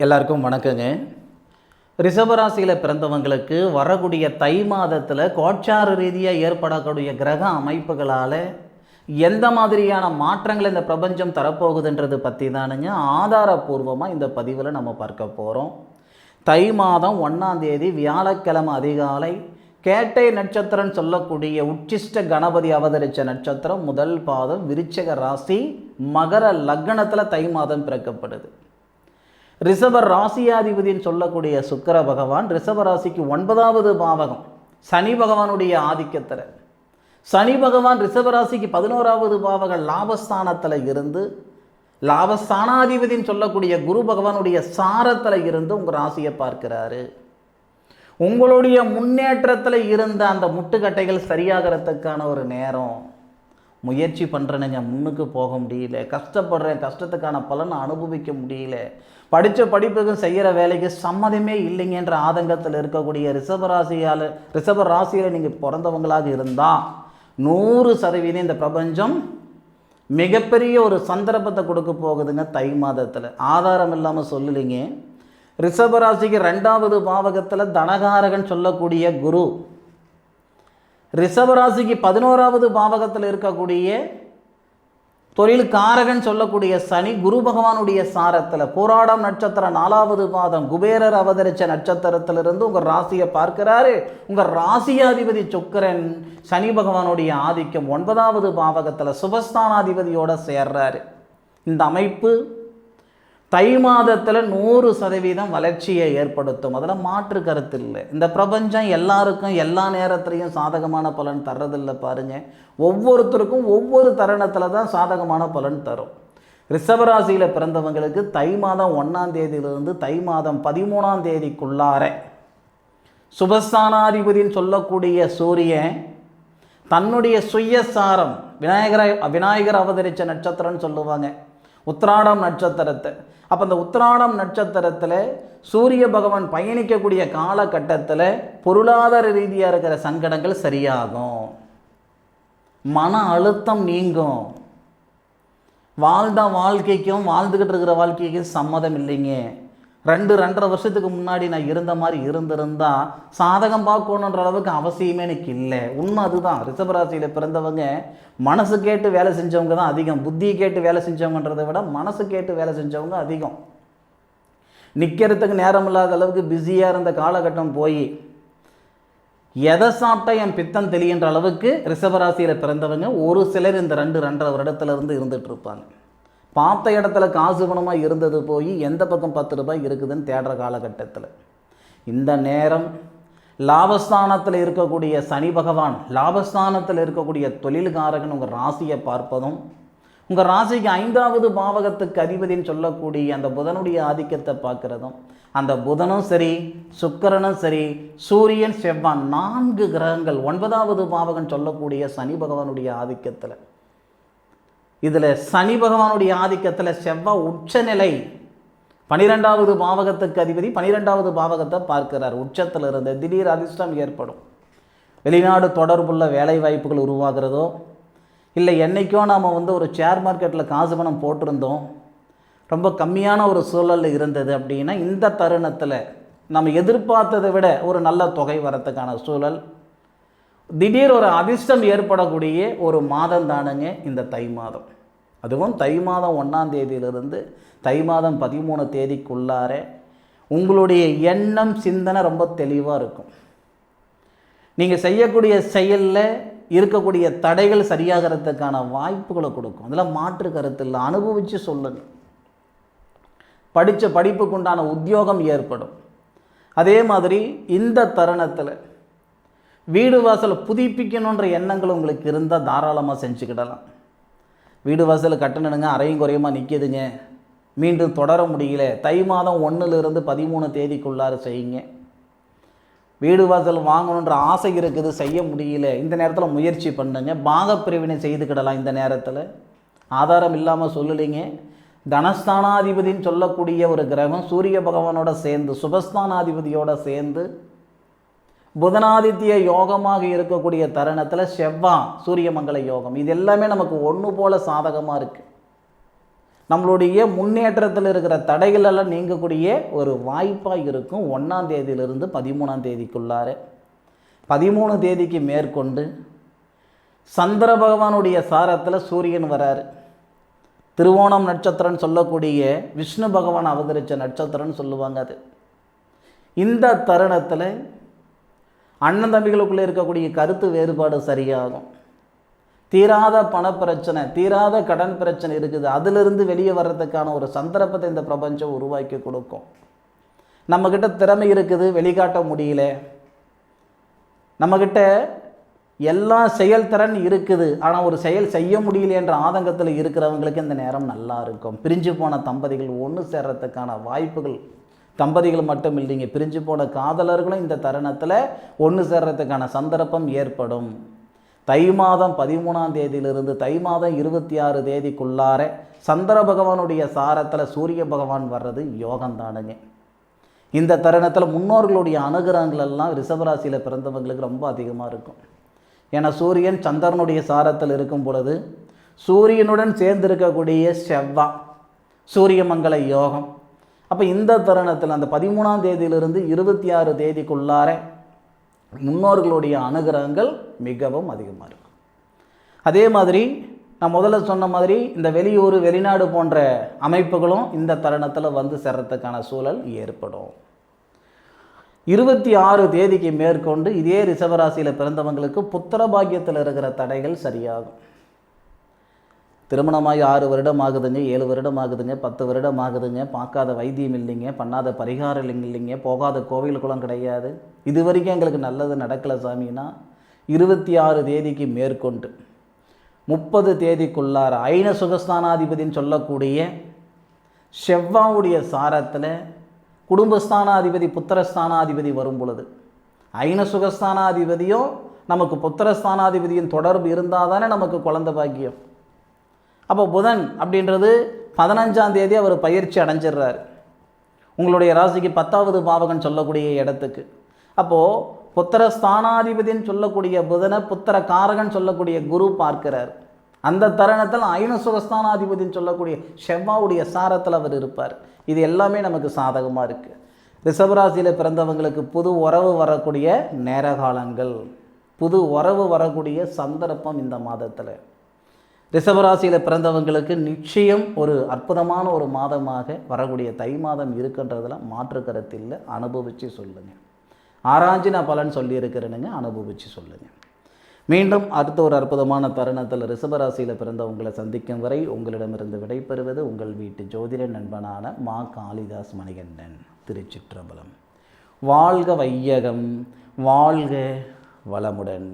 எல்லாருக்கும் வணக்கங்க. ரிஷபராசியில் பிறந்தவங்களுக்கு வரக்கூடிய தை மாதத்தில் கோட்சார ரீதியாக ஏற்படக்கூடிய கிரக அமைப்புகளால் எந்த மாதிரியான மாற்றங்கள் இந்த பிரபஞ்சம் தரப்போகுதுன்றது பற்றி தானுங்க ஆதாரபூர்வமாக இந்த பதிவில் நம்ம பார்க்க போகிறோம் தை மாதம் ஒன்றாம் தேதி வியாழக்கிழமை அதிகாலை கேட்டை நட்சத்திரம் சொல்லக்கூடிய உச்சிஷ்ட கணபதி அவதரித்த நட்சத்திரம் முதல் பாதம் விருச்சக ராசி மகர லக்னத்தில் தை மாதம் பிறக்கப்படுது. ரிஷப ராசியாதிபதின்னு சொல்லக்கூடிய சுக்கிர பகவான் ரிஷப ராசிக்கு ஒன்பதாவது பாவகம். சனி பகவானுடைய ஆதிக்கத்தில் சனி பகவான் ரிஷப ராசிக்கு பதினோராவது பாவக லாபஸ்தானத்தில் இருந்து லாபஸ்தானாதிபதின்னு சொல்லக்கூடிய குரு பகவானுடைய சாரத்தில் இருந்து உங்கள் ராசியை பார்க்கிறாரு. உங்களுடைய முன்னேற்றத்தில் இருந்த அந்த முட்டுக்கட்டைகள் சரியாகிறதுக்கான ஒரு நேரம். முயற்சி பண்ணுறேனுங்க முன்னுக்கு போக முடியல. கஷ்டப்படுறேன் கஷ்டத்துக்கான பலனை அனுபவிக்க முடியல. படித்த படிப்புக்கும் செய்கிற வேலைக்கு சம்மதமே இல்லைங்கன்ற ஆதங்கத்தில் இருக்கக்கூடிய ரிஷபராசியால் ரிஷப ராசியில் நீங்கள் பிறந்தவங்களாக இருந்தால் நூறு சதவீதம் இந்த பிரபஞ்சம் மிகப்பெரிய ஒரு சந்தர்ப்பத்தை கொடுக்க போகுதுங்க தை மாதத்தில். ஆதாரம் இல்லாமல் சொல்லலைங்க. ரிஷபராசிக்கு ரெண்டாவது பாவகத்தில் தனகாரகன் சொல்லக்கூடிய குரு. ரிஷபராசிக்கு பதினோராவது பாவகத்தில் இருக்கக்கூடிய தொழில் காரகன் சொல்லக்கூடிய சனி குரு பகவானுடைய சாரத்தில் போராடம் நட்சத்திரம் நாலாவது பாதம் குபேரர் அவதரிச்ச நட்சத்திரத்திலிருந்து உங்கள் ராசியை பார்க்கிறாரு. உங்கள் ராசியாதிபதி சுக்கரன் சனி பகவானுடைய ஆதிக்கம் ஒன்பதாவது பாவகத்தில் சுபஸ்தானாதிபதியோடு சேர்றாரு. இந்த அமைப்பு தை மாதத்தில் நூறு சதவீதம் வளர்ச்சியை ஏற்படுத்தும். அதில் மாற்று கருத்து இல்லை. இந்த பிரபஞ்சம் எல்லாருக்கும் எல்லா நேரத்துலையும் சாதகமான பலன் தர்றதில்லை பாருங்க. ஒவ்வொருத்தருக்கும் ஒவ்வொரு தருணத்தில் தான் சாதகமான பலன் தரும். ரிஷபராசியில் பிறந்தவங்களுக்கு தை மாதம் ஒன்றாம் தேதியிலிருந்து தை மாதம் பதிமூணாம் தேதிக்குள்ளார சுபஸ்தானாதிபதின்னு சொல்லக்கூடிய சூரியன் தன்னுடைய சுயசாரம் விநாயகரை விநாயகர் அவதரித்த நட்சத்திரம்னு சொல்லுவாங்க. உத்திராடம் நட்சத்திரத்தை. அப்போ அந்த உத்திராடம் நட்சத்திரத்தில் சூரிய பகவான் பயணிக்கக்கூடிய காலகட்டத்தில் பொருளாதார ரீதியாக இருக்கிற சங்கடங்கள் சரியாகும். மன அழுத்தம் நீங்கும். வாழ்ந்த வாழ்க்கைக்கும் வாழ்ந்துக்கிட்டு இருக்கிற வாழ்க்கைக்கும் சம்மதம் இல்லைங்க. ரெண்டு ரெண்டரை வருஷத்துக்கு முன்னாடி நான் இருந்த மாதிரி இருந்திருந்தா சாதகம் பார்க்கணுன்ற அளவுக்கு அவசியமே எனக்கு இல்லை. உண்மை அதுதான். ரிஷபராசியில் பிறந்தவங்க மனசு கேட்டு வேலை செஞ்சவங்க தான் அதிகம். புத்தியை கேட்டு வேலை செஞ்சவங்கன்றதை விட மனசு கேட்டு வேலை செஞ்சவங்க அதிகம். நிற்கிறதுக்கு நேரம் இல்லாத அளவுக்கு பிஸியாக இருந்த காலகட்டம் போய் எதை சாப்பிட்டா என் பித்தம் தெளிகின்ற அளவுக்கு ரிஷபராசியில் பிறந்தவங்க ஒரு சிலர் இந்த ரெண்டு ரெண்டரை வருடத்துலேருந்து இருந்துகிட்டு இருப்பாங்க. பார்த்த இடத்துல காசு பணமாக இருந்தது போய் எந்த பக்கம் பத்து ரூபாய் இருக்குதுன்னு தேடுற காலகட்டத்தில். இந்த நேரம் லாபஸ்தானத்தில் இருக்கக்கூடிய சனி பகவான் லாபஸ்தானத்தில் இருக்கக்கூடிய தொழில்காரகன் உங்கள் ராசியை பார்ப்பதும் உங்கள் ராசிக்கு ஐந்தாவது பாவகத்துக்கு அதிபதின்னு சொல்லக்கூடிய அந்த புதனுடைய ஆதிக்கத்தை பார்க்குறதும் அந்த புதனும் சரி சுக்கரனும் சரி சூரியன் செவ்வான் நான்கு கிரகங்கள் ஒன்பதாவது பாவகன் சொல்லக்கூடிய சனி பகவானுடைய ஆதிக்கத்தில். இதில் சனி பகவானுடைய ஆதிக்கத்தில் செவ்வாய் உச்சநிலை. பனிரெண்டாவது பாவகத்துக்கு அதிபதி பனிரெண்டாவது பாவகத்தை பார்க்கிறார். உச்சத்தில் இருந்து திடீர் அதிர்ஷ்டம் ஏற்படும். வெளிநாடு தொடர்புள்ள வேலை வாய்ப்புகள் உருவாகிறதோ இல்லை என்றைக்கோ நாம் வந்து ஒரு ஷேர் மார்க்கெட்டில் காசு பணம் போட்டிருந்தோம் ரொம்ப கம்மியான ஒரு சூழல் இருந்தது அப்படின்னா இந்த தருணத்தில் நம்ம எதிர்பார்த்ததை விட ஒரு நல்ல தொகை வரத்துக்கான சூழல் திடீர் ஒரு அதிர்ஷ்டம் ஏற்படக்கூடிய ஒரு மாதம் தானுங்க இந்த தை மாதம். அதுவும் தை மாதம் ஒன்றாம் தேதியிலிருந்து தை மாதம் பதிமூணு தேதிக்குள்ளார உங்களுடைய எண்ணம் சிந்தனை ரொம்ப தெளிவாக இருக்கும். நீங்கள் செய்யக்கூடிய செயலில் இருக்கக்கூடிய தடைகள் சரியாகிறதுக்கான வாய்ப்புகளை கொடுக்கும். அதில் மாற்று கருத்து இல்லை. அனுபவித்து சொல்லுங்கள் படித்த படிப்புக்கு உண்டான உத்தியோகம் ஏற்படும். அதே மாதிரி இந்த தருணத்தில் வீடு வாசலை புதுப்பிக்கணுன்ற எண்ணங்கள் உங்களுக்கு இருந்தால் தாராளமாக செஞ்சுக்கிடலாம். வீடு வாசல் கட்டணுங்க அறையும் குறையுமா நிற்கிதுங்க மீண்டும் தொடர முடியல. தை மாதம் ஒன்றுலேருந்து பதிமூணு தேதிக்குள்ளார செய்யுங்க. வீடு வாசல் வாங்கணுன்ற ஆசை இருக்குது செய்ய முடியல. இந்த நேரத்தில் முயற்சி பண்ணுங்க. பாகப்பிரிவினை செய்துக்கிடலாம் இந்த நேரத்தில். ஆதாரம் இல்லாமல் சொல்லலைங்க. தனஸ்தானாதிபதின்னு சொல்லக்கூடிய ஒரு கிரகம் சூரிய பகவானோட சேர்ந்து சுபஸ்தானாதிபதியோட சேர்ந்து புதனாதித்ய யோகமாக இருக்கக்கூடிய தருணத்தில் செவ்வா சூரியமங்கல யோகம் இது எல்லாமே நமக்கு ஒன்று போல சாதகமாக இருக்குது நம்மளுடைய முன்னேற்றத்தில் இருக்கிற தடைகளெல்லாம் நீங்கக்கூடிய ஒரு வாய்ப்பாக இருக்கும். ஒன்றாம் தேதியிலிருந்து பதிமூணாம் தேதிக்குள்ளார. பதிமூணு தேதிக்கு மேற்கொண்டு சந்திர பகவானுடைய சாரத்தில் சூரியன் வராரு. திருவோணம் நட்சத்திரம்னு சொல்லக்கூடிய விஷ்ணு பகவான் அவதரித்த நட்சத்திரம்னு சொல்லுவாங்க அது. இந்த தருணத்தில் அண்ணன் தம்பிகளுக்குள்ளே இருக்கக்கூடிய கருத்து வேறுபாடு சரியாகும். தீராத பணப்பிரச்சனை தீராத கடன் பிரச்சனை இருக்குது. அதிலிருந்து வெளியே வர்றதுக்கான ஒரு சந்தர்ப்பத்தை இந்த பிரபஞ்சம் உருவாக்கி கொடுக்கும். நம்மக்கிட்ட திறமை இருக்குது வெளிக்காட்ட முடியல. நம்மக்கிட்ட எல்லா செயல்திறன் இருக்குது. ஆனால் ஒரு செயல் செய்ய முடியல என்ற ஆதங்கத்தில் இருக்கிறவங்களுக்கு இந்த நேரம் நல்லா இருக்கும். பிரிஞ்சு போன தம்பதிகள் ஒன்று சேர்றதுக்கான வாய்ப்புகள் தம்பதிகள் மட்டும் இல்லைங்க. பிரிஞ்சு போன காதலர்களும் இந்த தருணத்தில் ஒன்று சேர்றதுக்கான சந்தர்ப்பம் ஏற்படும். தை மாதம் பதிமூணாம் தேதியிலிருந்து தை மாதம் இருபத்தி ஆறு தேதிக்குள்ளார சந்திர பகவானுடைய சாரத்தில் சூரிய பகவான் வர்றது யோகந்தானுங்க இந்த தருணத்தில் முன்னோர்களுடைய அனுகிரகங்கள் எல்லாம் ரிஷபராசியில் பிறந்தவங்களுக்கு ரொம்ப அதிகமாக இருக்கும். ஏன்னா சூரியன் சந்திரனுடைய சாரத்தில் இருக்கும் பொழுது சூரியனுடன் சேர்ந்திருக்கக்கூடிய செவ்வா சூரியமங்கல யோகம் அப்போ இந்த தருணத்தில் அந்த பதிமூணாம் தேதியிலிருந்து இருபத்தி ஆறு தேதிக்குள்ளார முன்னோர்களுடைய அனுகிரகங்கள் மிகவும் அதிகமாக இருக்கும். அதே மாதிரி நான் முதல்ல சொன்ன மாதிரி இந்த வெளியூர் வெளிநாடு போன்ற அமைப்புகளும் இந்த தருணத்தில் வந்து சேர்றதுக்கான சூழல் ஏற்படும். இருபத்தி ஆறு தேதிக்கு மேற்கொண்டு இதே ரிஷபராசியில் பிறந்தவங்களுக்கு புத்திர பாக்கியத்தில் இருக்கிற தடைகள் சரியாகும். திருமணமாகி ஆறு வருடம் ஆகுதுங்க ஏழு வருடம் ஆகுதுங்க பத்து வருடம் ஆகுதுங்க பார்க்காத வைத்தியம் இல்லைங்க பண்ணாத பரிகாரம் இல்லைங்க இல்லைங்க போகாத கோவில் குளம் கிடையாது. இது வரைக்கும் எங்களுக்கு நல்லது நடக்கலை சாமின்னா இருபத்தி ஆறு தேதிக்கு மேற்கொண்டு முப்பது தேதிக்குள்ளார ஐன சுகஸ்தானாதிபதின்னு சொல்லக்கூடிய செவ்வாவுடைய சாரத்தில் குடும்பஸ்தானாதிபதி புத்திரஸ்தானாதிபதி வரும் பொழுது ஐன சுகஸ்தானாதிபதியும் நமக்கு புத்திரஸ்தானாதிபதியின் தொடர்பு இருந்தால் தானே நமக்கு குழந்த பாக்கியம். அப்போ புதன் அப்படின்றது பதினஞ்சாம் தேதி அவர் பயிற்சி அடைஞ்சிடுறாரு. உங்களுடைய ராசிக்கு பத்தாவது பாவகன் சொல்லக்கூடிய இடத்துக்கு. அப்போது புத்திர ஸ்தானாதிபதின்னு சொல்லக்கூடிய புதனை புத்திர காரகன் சொல்லக்கூடிய குரு பார்க்கிறார். அந்த தருணத்தில் ஐநசுகஸ்தானாதிபதின்னு சொல்லக்கூடிய செவ்வாவுடைய சாரத்தில் அவர் இருப்பார். இது எல்லாமே நமக்கு சாதகமாக இருக்குது ரிஷபராசியில் பிறந்தவங்களுக்கு புது உறவு வரக்கூடிய நேர காலங்கள் புது உறவு வரக்கூடிய சந்தர்ப்பம் இந்த மாதத்தில். ரிஷபராசியில் பிறந்தவங்களுக்கு நிச்சயம் ஒரு அற்புதமான ஒரு மாதமாக வரக்கூடிய தை மாதம் இருக்குன்றதில் மாற்று கருத்தில் அனுபவித்து சொல்லுங்கள் ஆராய்ச்சி நான் பலன் சொல்லியிருக்கிறேனுங்க. அனுபவித்து சொல்லுங்கள் மீண்டும் அடுத்த ஒரு அற்புதமான தருணத்தில் ரிஷபராசியில் பிறந்தவங்களை சந்திக்கும் வரை உங்களிடமிருந்து விடைபெறுவது உங்கள் வீட்டு ஜோதிட நண்பனான மா காளிதாஸ் மணிகண்டன் திருச்சிற்றம்பலம். வாழ்க வையகம் வாழ்க வளமுடன்.